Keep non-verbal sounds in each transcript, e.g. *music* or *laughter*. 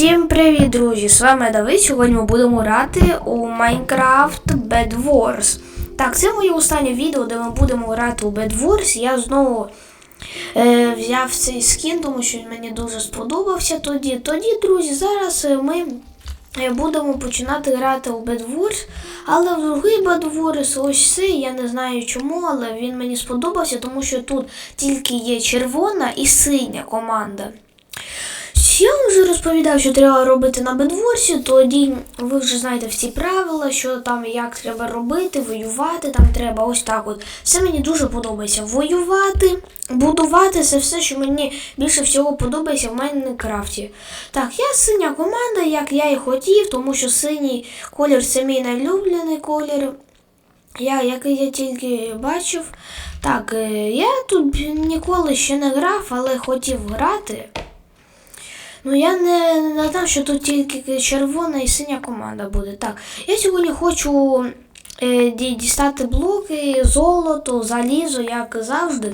Всім привіт, друзі! З вами Давид. Сьогодні ми будемо грати у Minecraft Bed Wars. Так, це моє останнє відео, де ми будемо грати у Bed Wars. Я знову е, взяв цей скін, тому що він мені дуже сподобався тоді. Тоді, друзі, зараз е, ми е, будемо починати грати у Bed Wars. Але в другий Bed Wars, ось цей, я не знаю чому, але він мені сподобався, тому що тут тільки є червона і синя команда. Я вам вже розповідав, що треба робити на бедворсі, тоді ви вже знаєте всі правила, що там як треба робити, воювати там треба ось так от. Це мені дуже подобається. Воювати, будувати це все, що мені більше всього подобається в Майнкрафті. Так, я синя команда, як я і хотів, тому що синій колір це мій найлюблений колір. Я, який я тільки бачив. Так, е, я тут ніколи ще не грав, але хотів грати. Ну я не, не що тут тільки червона і синя команда буде. Так, я сьогодні хочу е, дістати блоки, золото, залізо, як завжди,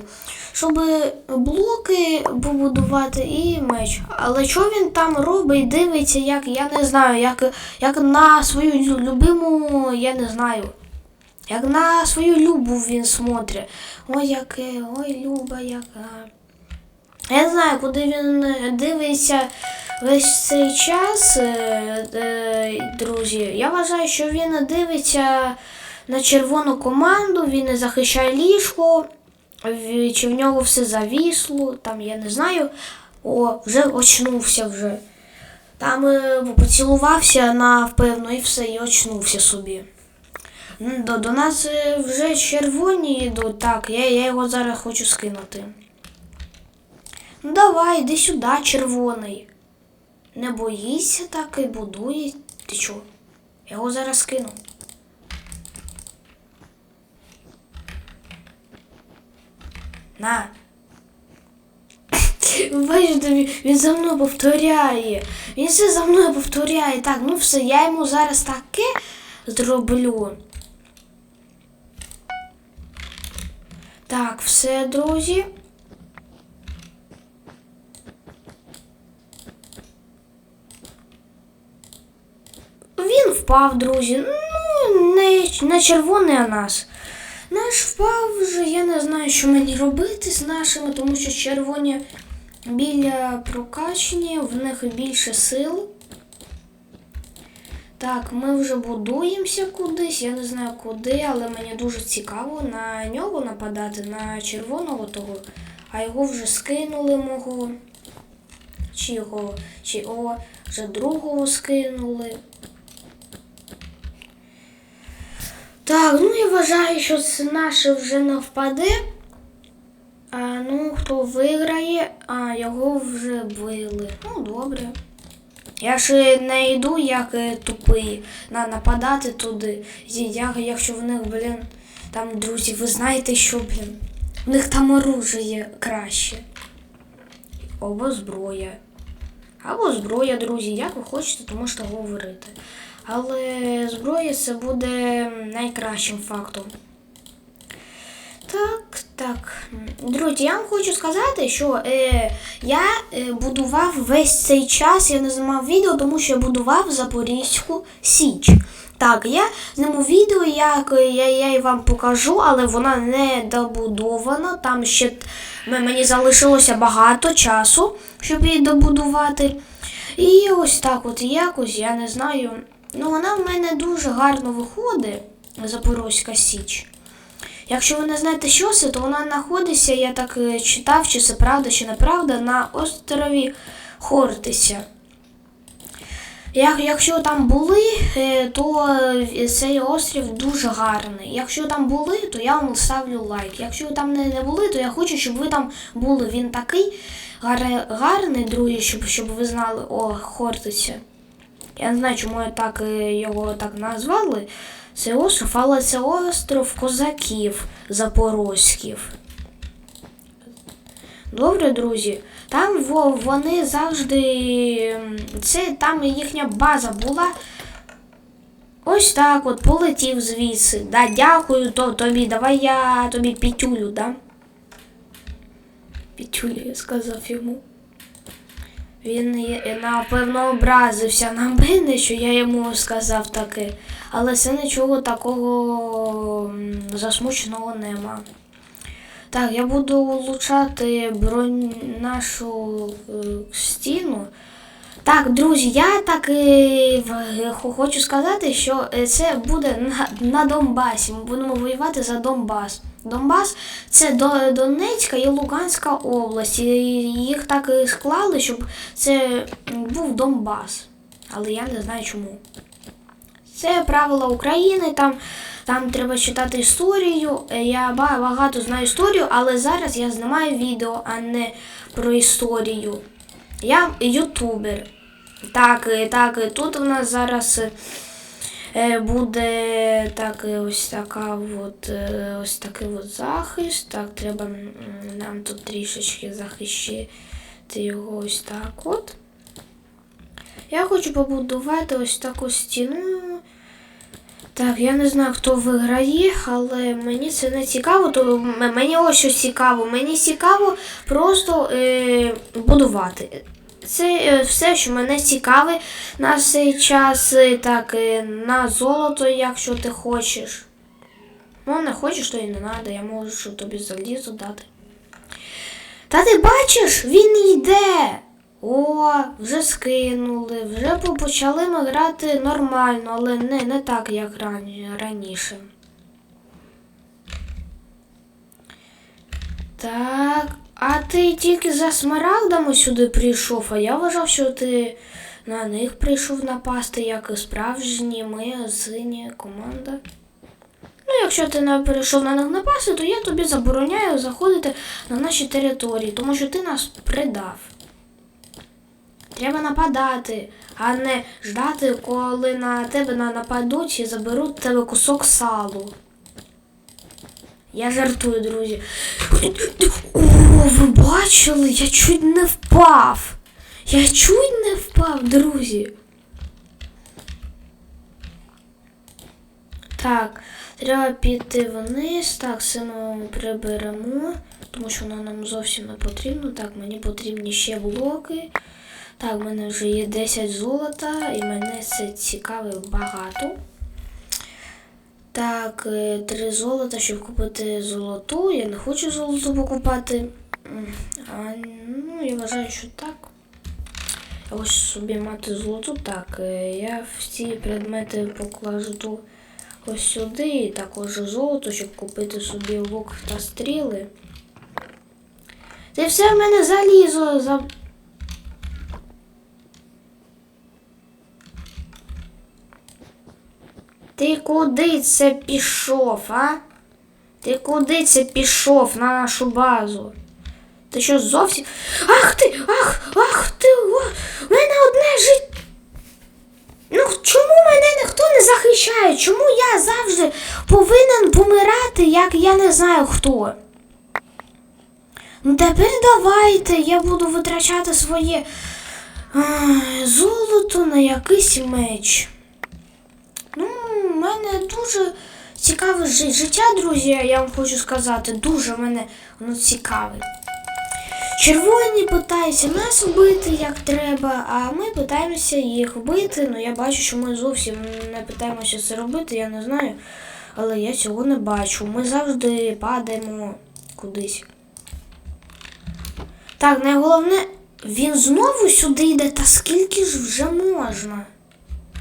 щоб блоки побудувати і меч. А що він там робить, дивиться, як я не знаю, як, як на свою любиму, я не знаю. Як на свою любу він смотрить. Ой, яке, ой, люба, яка. Я знаю, куди він е, дивиться весь цей час, е, е, друзі. Я вважаю, що він дивиться на червону команду, він не захищає ліжко, чи в нього все завісло, там я не знаю. О, вже очнувся вже. Там поцілувався на впевно і все, і очнувся собі. До, до нас вже червоні йдуть. Так, я, я його зараз хочу скинути. Ну давай, іди сюди, червоний. Не боїшся так і будує. Ти чо? Я його зараз кину. На. *laughs* Бачите, він за мною повторяє. Він все за мною повторяє. Так, ну все, я йому зараз таке зроблю. Так, все, друзі. Він впав, друзі. Ну, не, не червоний а нас. Наш впав вже, я не знаю, що мені робити з нашими, тому що червоні біля прокачені, в них більше сил. Так, ми вже будуємося кудись, я не знаю куди, але мені дуже цікаво на нього нападати, на червоного того, а його вже скинули мого. Чи його, чи о, вже другого скинули. Так, ну я вважаю, що це наше вже не впаде. А, ну, хто виграє, а його вже били. Ну, добре. Я ж не йду як е, тупий на нападати туди. Я, якщо в них, блін, там, друзі, ви знаєте, що, блін, в них там оружие краще. Або зброя. Або зброя, друзі, як ви хочете, то можете говорити. Але зброя це буде найкращим фактом. Так, так. Друзі, я вам хочу сказати, що е, я е, будував весь цей час, я не знімав відео, тому що я будував Запорізьку Січ. Так, я зніму відео, як е, я, я і вам покажу, але вона не добудована. Там ще мені залишилося багато часу, щоб її добудувати. І ось так от якось, я не знаю. Ну, вона в мене дуже гарно виходить, Запорозька Січ. Якщо ви не знаєте, що це, то вона знаходиться, я так е, читав, чи це правда, чи неправда, на острові Хортиця. Як, якщо там були, е, то е, цей острів дуже гарний. Якщо там були, то я вам ставлю лайк. Якщо там не, були, то я хочу, щоб ви там були. Він такий гарний, друзі, щоб, щоб ви знали, о, Хортиця. Я не знаю, чому я так е, його так назвали. Це остров, але це остров козаків запорозьків. Добре, друзі. Там вони завжди. Це там їхня база була. Ось так от полетів звідси. Да, дякую то, тобі. Давай я тобі пітюлю дам. Пітюлю, я сказав йому. Він напевно образився на мене, що я йому сказав таке. Але це нічого такого засмученого нема. Так, я буду улучшати бронь нашу е, стіну. Так, друзі, я так і хочу сказати, що е, це буде на, на Донбасі. Ми будемо воювати за Донбас. Донбас це Донецька і Луганська область. Їх так і склали, щоб це був Донбас. Але я не знаю чому. Це правила України, там, там треба читати історію. Е, Я багато знаю історію, але зараз я знімаю відео, а не про історію. Я ютубер. Так, е, так, е, тут у нас зараз буде так, е, ось така от, е, ось такий от захист. Так, треба нам тут трішечки захищити його ось так от. Я хочу побудувати ось таку стіну. Так, я не знаю, хто виграє, але мені це не цікаво, то мені ось що цікаво. Мені цікаво просто е, будувати. Це е, все, що мене цікавить на цей час. Е, Так, е, на золото, якщо ти хочеш. Ну, не хочеш, то і не треба, я можу тобі залізо дати. Та ти бачиш, він йде. О, вже скинули, вже почали ми грати нормально, але не, не так, як раніше. Так, а ти тільки за смарагдами сюди прийшов, а я вважав, що ти на них прийшов напасти, як і справжні ми, синя команда. Ну, якщо ти не перейшов на них напасти, то я тобі забороняю заходити на наші території, тому що ти нас предав. Треба нападати, а не ждати, коли на тебе нападуть і заберуть тебе кусок салу. Я жартую, друзі. О, ви бачили? Я чуть не впав. Я чуть не впав, друзі. Так, треба піти вниз. Так, ми приберемо, тому що воно нам зовсім не потрібно. Так, мені потрібні ще блоки. Так, в мене вже є 10 золота, і мене це цікавить багато. Так, е, 3 золота, щоб купити золоту. Я не хочу золоту покупати. А, ну, я вважаю, що так. Ось собі мати золоту. Так, е, я всі предмети покладу ось сюди, і також золото, щоб купити собі лук та стріли. Ти все в мене залізо Ти куди це пішов, а? Ти куди це пішов на нашу базу? Ти що зовсім. Ах ти! Ах! Ах ти! У мене одне життя. Ну чому мене ніхто не захищає? Чому я завжди повинен помирати, як я не знаю хто? Ну тепер давайте, я буду витрачати своє ай, золото на якийсь меч. У мене дуже цікаве життя, друзі, я вам хочу сказати. Дуже мене воно цікавить. Червоні питаються нас вбити як треба, а ми питаємося їх вбити. Ну я бачу, що ми зовсім не питаємося це робити, я не знаю. Але я цього не бачу. Ми завжди падаємо кудись. Так, найголовне, він знову сюди йде, та скільки ж вже можна?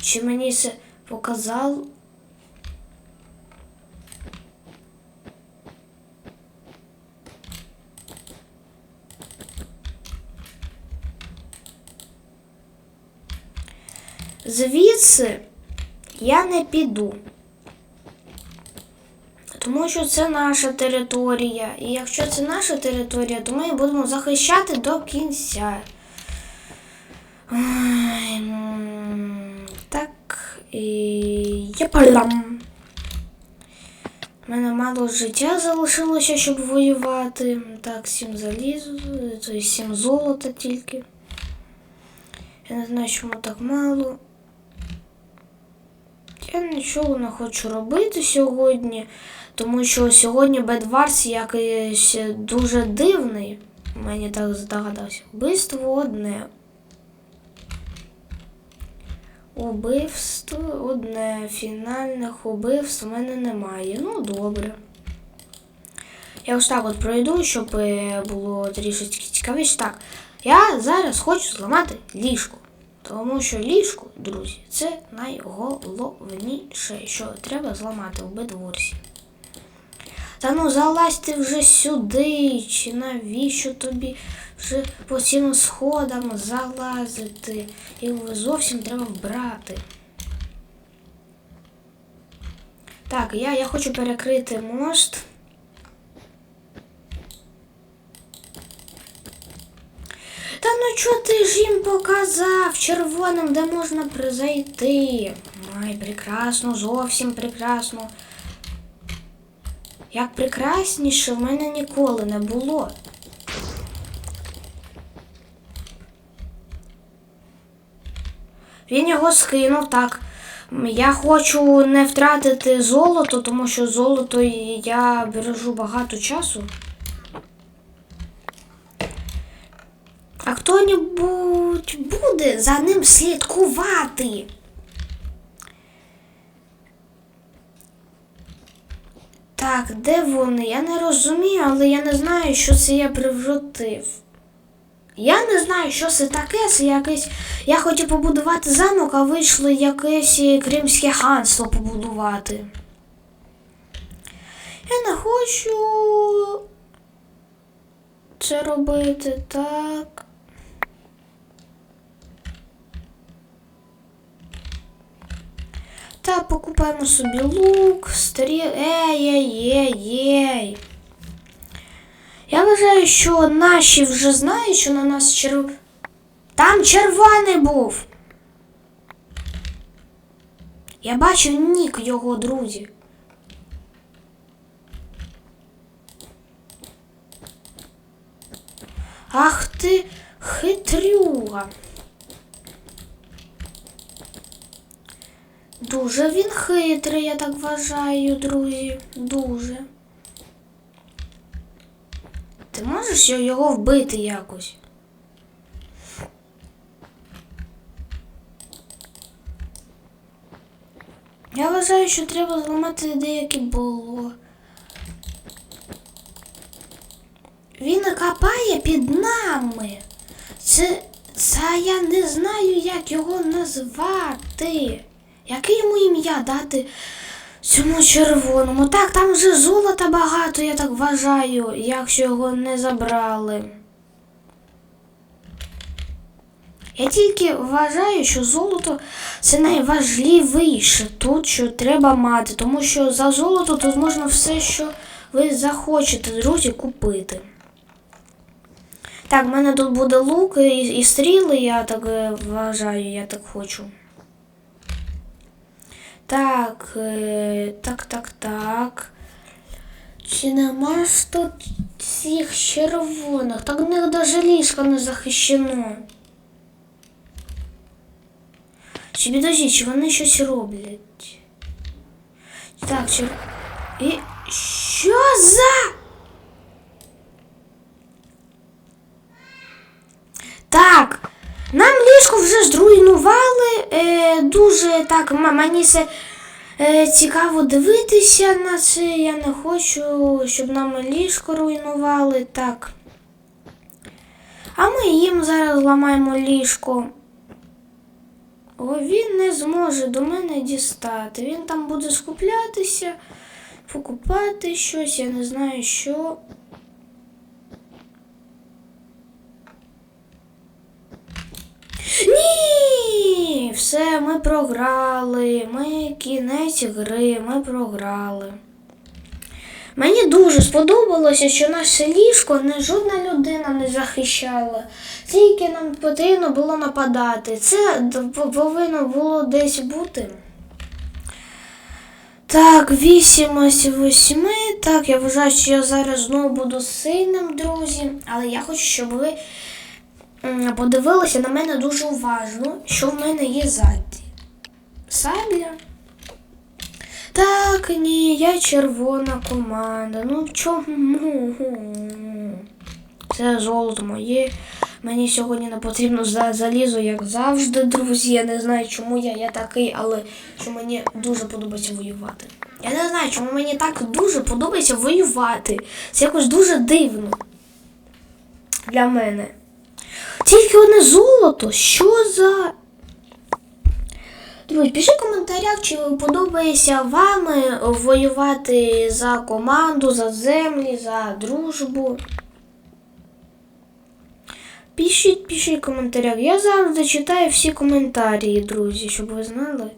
Чи мені це показав? Звідси я не піду. Тому що це наша територія. І якщо це наша територія, то ми її будемо захищати до кінця. М, Так. І я палям. У мене мало життя залишилося, щоб воювати. Так, сім залізу, то сім золота тільки. Я не знаю, чому так мало. Я нічого не хочу робити сьогодні, тому що сьогодні Бедварс якийсь дуже дивний. Мені так здогадався. Вбивство одне. убивств. Одне фінальних убивств у мене немає. Ну, добре. Я ось так от пройду, щоб е, було трішечки цікавіше. Так, я зараз хочу зламати ліжко. Тому що ліжко, друзі, це найголовніше, що треба зламати в бедворсі. Та ну залазь ти вже сюди, чи навіщо тобі вже по цим сходам залазити? І зовсім треба вбрати. Так, я, я хочу перекрити мост. Та ну чого ти ж їм показав червоним, де можна призайти? Ай, прекрасно, зовсім прекрасно. Як прекрасніше в мене ніколи не було. Він його скинув так. Я хочу не втратити золото, тому що золото я бережу багато часу. А хто-небудь буде за ним слідкувати? Так, де вони? Я не розумію, але я не знаю, що це я превратив. Я не знаю, що це таке, це якесь. Я хотів побудувати замок, а вийшло якесь кримське ханство побудувати. Я не хочу це робити так. Покупаємо собі лук, старі. Ей-ей-ей-ей. Я вважаю, що наші вже знають, що на нас черв... Там червоний був. Я бачу нік його, друзі. Ах ти хитрюга. Дуже він хитрий, я так вважаю, друзі. Дуже. Ти можеш його вбити якось? Я вважаю, що треба зламати деякі було. Він копає під нами. Це, це я не знаю, як його назвати. Яке йому ім'я дати цьому червоному? Так, там вже золота багато, я так вважаю, якщо його не забрали. Я тільки вважаю, що золото це найважливіше тут, що треба мати, тому що за золото тут можна все, що ви захочете, друзі, купити. Так, в мене тут буде лук і, і стріли, я так е, вважаю, я так хочу. Так, е, так, так, так. Чи нема ж тут цих червоних? Так в них навіть ліжко не захищено. Чи підожди, чи вони щось роблять? Так, чи... І... Що за? ліжко вже зруйнували. Е, дуже так, мені це е, цікаво дивитися на це. Я не хочу, щоб нам ліжко руйнували. Так. А ми їм зараз ламаємо ліжко. О, він не зможе до мене дістати. Він там буде скуплятися, покупати щось, я не знаю що. Ні! Все, ми програли. Ми кінець гри, ми програли. Мені дуже сподобалося, що наше ліжко не жодна людина не захищала. Тільки нам потрібно було нападати. Це повинно було десь бути. Так, 8 з 8. Так, я вважаю, що я зараз знову буду сильним, друзі. Але я хочу, щоб ви м, подивилися на мене дуже уважно, що в мене є ззаді. Сабля. Так, ні, я червона команда. Ну чому? Це золото моє. Мені сьогодні не потрібно залізо, як завжди, друзі. Я не знаю, чому я, я такий, але що мені дуже подобається воювати. Я не знаю, чому мені так дуже подобається воювати. Це якось дуже дивно для мене. Тільки одне золото. Що за. Друзі, пишіть в коментарях, чи подобається вам воювати за команду, за землі, за дружбу. Пишіть, пишіть в коментарях. Я завжди читаю всі коментарі, друзі, щоб ви знали.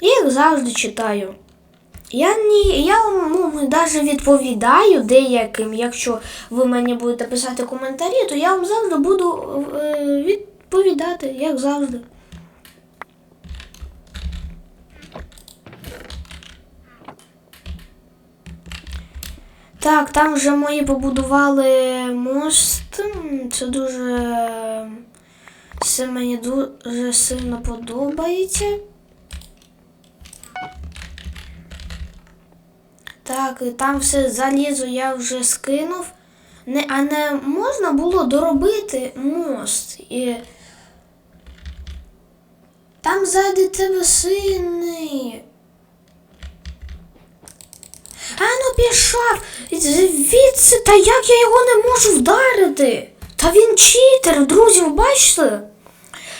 Я їх завжди читаю. Я ні, я ну, навіть відповідаю деяким, якщо ви мені будете писати коментарі, то я вам завжди буду е, відповідати, як завжди. Так, там вже мої побудували мост. Це дуже. Це мені дуже сильно подобається. Так, там все залізо я вже скинув. Не, а не можна було доробити мост. І... Там ззади тебе синий. А ну пішов! Звідси, та як я його не можу вдарити? Та він читер, друзі, бачите?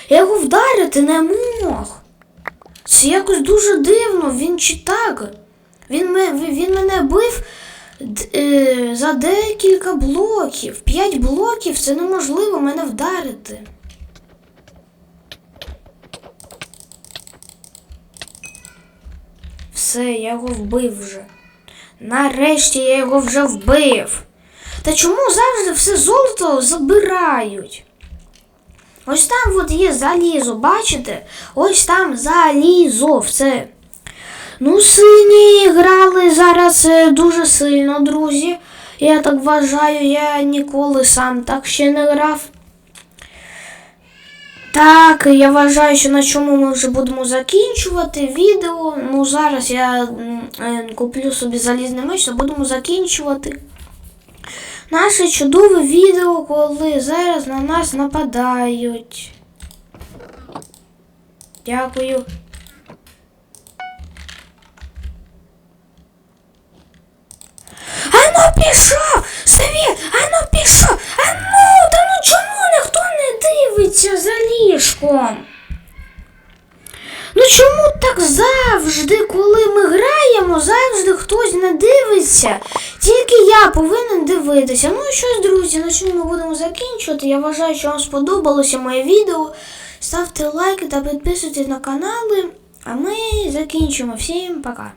Я його вдарити не мог. Це якось дуже дивно, він читак. Він, він мене бив е, за декілька блоків. П'ять блоків це неможливо мене вдарити. Все, я його вбив вже. Нарешті я його вже вбив. Та чому завжди все золото забирають? Ось там от є залізо, бачите? Ось там залізо, все. Ну, сині грали зараз е, дуже сильно, друзі. Я так вважаю, я ніколи сам так ще не грав. Так, я вважаю, що на чому ми вже будемо закінчувати відео. Ну, зараз я е, куплю собі залізний меч та будемо закінчувати. Наше чудове відео, коли зараз на нас нападають. Дякую. Пішов! Світ! Ану пішов! Ану! Та ну чому ніхто не дивиться за ліжком? Ну чому так завжди, коли ми граємо, завжди хтось не дивиться? Тільки я повинен дивитися. Ну і щось, друзі, на чому ми будемо закінчувати. Я вважаю, що вам сподобалося моє відео. Ставте лайки та підписуйтесь на канали. А ми закінчимо. Всім пока!